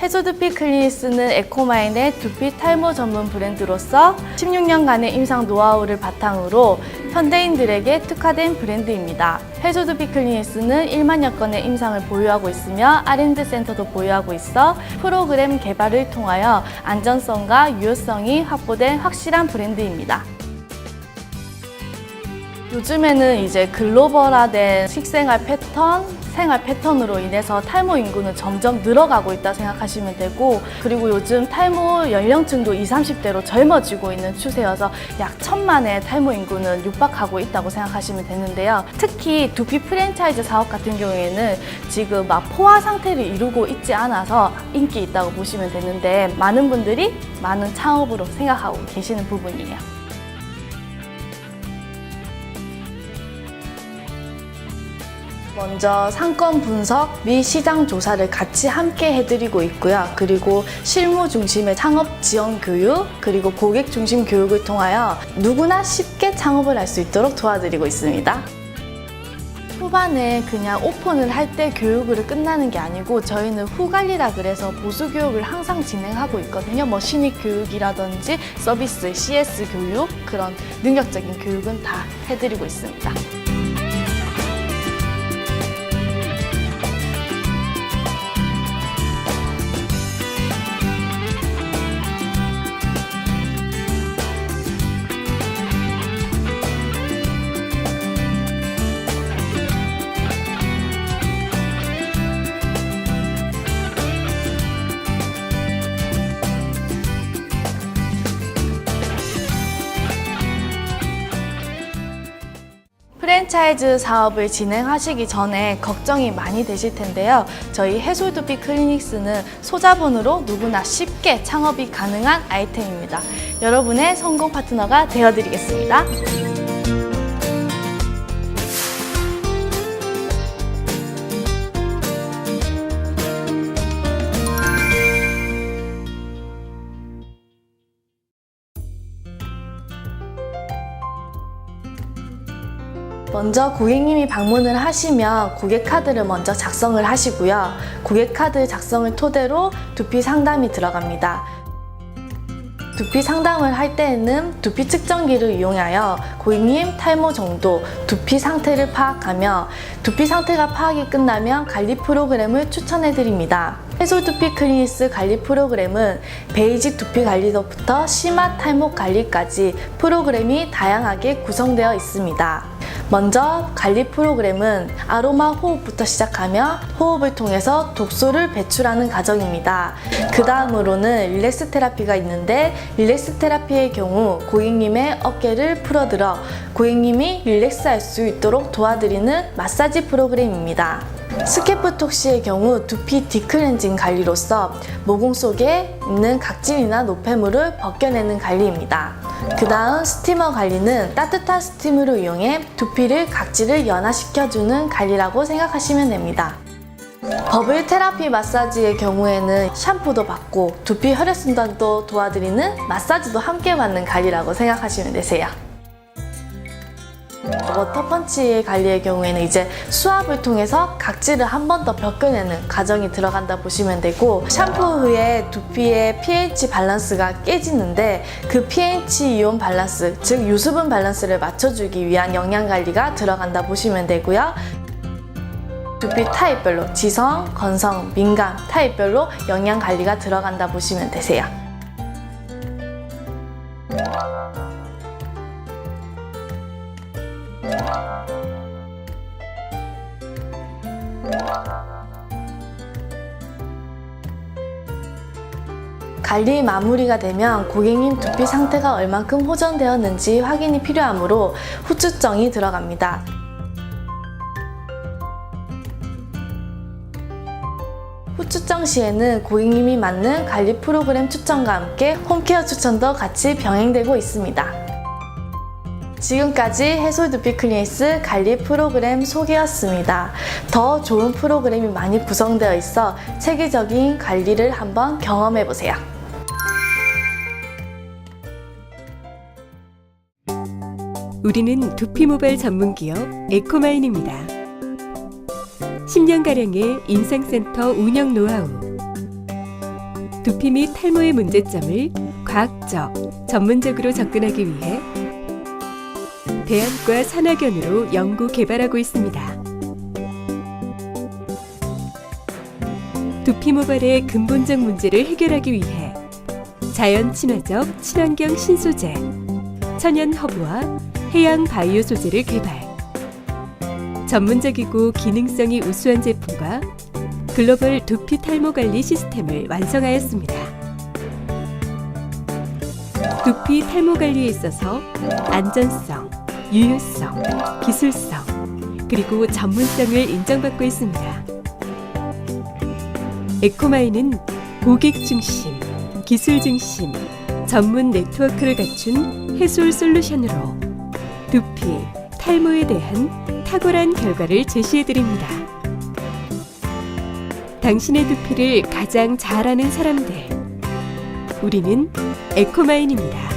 해조두피 클리니스는 에코마인의 두피 탈모 전문 브랜드로서 16년간의 임상 노하우를 바탕으로 현대인들에게 특화된 브랜드입니다. 해조두피 클리니스는 1만여 건의 임상을 보유하고 있으며 R&D 센터도 보유하고 있어 프로그램 개발을 통하여 안전성과 유효성이 확보된 확실한 브랜드입니다. 요즘에는 이제 글로벌화된 식생활 패턴, 생활 패턴으로 인해서 탈모 인구는 점점 늘어가고 있다 생각하시면 되고 그리고 요즘 탈모 연령층도 20, 30대로 젊어지고 있는 추세여서 약 천만의 탈모 인구는 육박하고 있다고 생각하시면 되는데요. 특히 두피 프랜차이즈 사업 같은 경우에는 지금 막 포화 상태를 이루고 있지 않아서 인기 있다고 보시면 되는데 많은 분들이 많은 창업으로 생각하고 계시는 부분이에요. 먼저 상권 분석 및 시장 조사를 같이 함께 해드리고 있고요. 그리고 실무 중심의 창업 지원 교육, 그리고 고객 중심 교육을 통하여 누구나 쉽게 창업을 할 수 있도록 도와드리고 있습니다. 후반에 그냥 오픈을 할 때 교육으로 끝나는 게 아니고 저희는 후관리라 그래서 보수 교육을 항상 진행하고 있거든요. 뭐 신입 교육이라든지 서비스, CS 교육 그런 능력적인 교육은 다 해드리고 있습니다. 프랜차이즈 사업을 진행하시기 전에 걱정이 많이 되실 텐데요. 저희 해솔두피 클리닉스는 소자본으로 누구나 쉽게 창업이 가능한 아이템입니다. 여러분의 성공 파트너가 되어드리겠습니다. 먼저 고객님이 방문을 하시면 고객 카드를 먼저 작성을 하시고요. 고객 카드 작성을 토대로 두피 상담이 들어갑니다. 두피 상담을 할 때에는 두피 측정기를 이용하여 고객님 탈모 정도, 두피 상태를 파악하며 두피 상태가 파악이 끝나면 관리 프로그램을 추천해 드립니다. 해솔 두피 클리니스 관리 프로그램은 베이직 두피 관리부터 심화 탈모 관리까지 프로그램이 다양하게 구성되어 있습니다. 먼저 관리 프로그램은 아로마 호흡부터 시작하며 호흡을 통해서 독소를 배출하는 과정입니다. 그 다음으로는 릴렉스 테라피가 있는데 릴렉스 테라피의 경우 고객님의 어깨를 풀어들어 고객님이 릴렉스 할 수 있도록 도와드리는 마사지 프로그램입니다. 스케프 톡시의 경우 두피 디클렌징 관리로서 모공 속에 있는 각질이나 노폐물을 벗겨내는 관리입니다. 그 다음 스티머 관리는 따뜻한 스팀으로 이용해 두피를 각질을 연화시켜주는 관리라고 생각하시면 됩니다. 버블 테라피 마사지의 경우에는 샴푸도 받고 두피 혈액순환도 도와드리는 마사지도 함께 받는 관리라고 생각하시면 되세요. 워터펀치 관리의 경우에는 이제 수압을 통해서 각질을 한 번 더 벗겨내는 과정이 들어간다 보시면 되고 샴푸 후에 두피의 pH 밸런스가 깨지는데 그 pH 이온 밸런스 즉 유수분 밸런스를 맞춰주기 위한 영양 관리가 들어간다 보시면 되고요. 두피 타입별로 지성, 건성, 민감 타입별로 영양 관리가 들어간다 보시면 되세요. 관리 마무리가 되면 고객님 두피 상태가 얼만큼 호전되었는지 확인이 필요하므로 후추정이 들어갑니다. 후추정 시에는 고객님이 맞는 관리 프로그램 추천과 함께 홈케어 추천도 같이 병행되고 있습니다. 지금까지 해솔 두피 클리니스 관리 프로그램 소개였습니다. 더 좋은 프로그램이 많이 구성되어 있어 체계적인 관리를 한번 경험해 보세요. 우리는 두피 모발 전문 기업 에코마인입니다. 10년가량의 임상센터 운영 노하우, 두피 및 탈모의 문제점을 과학적, 전문적으로 접근하기 위해 대안과 산학연으로 연구 개발하고 있습니다. 두피 모발의 근본적 문제를 해결하기 위해 자연 친화적 친환경 신소재, 천연 허브와 해양 바이오 소재를 개발. 전문적이고 기능성이 우수한 제품과 글로벌 두피 탈모 관리 시스템을 완성하였습니다. 두피 탈모 관리에 있어서 안전성, 유효성, 기술성, 그리고 전문성을 인정받고 있습니다. 에코마이는 고객 중심, 기술 중심, 전문 네트워크를 갖춘 해솔 솔루션으로 두피, 탈모에 대한 탁월한 결과를 제시해 드립니다. 당신의 두피를 가장 잘 아는 사람들. 우리는 에코마인입니다.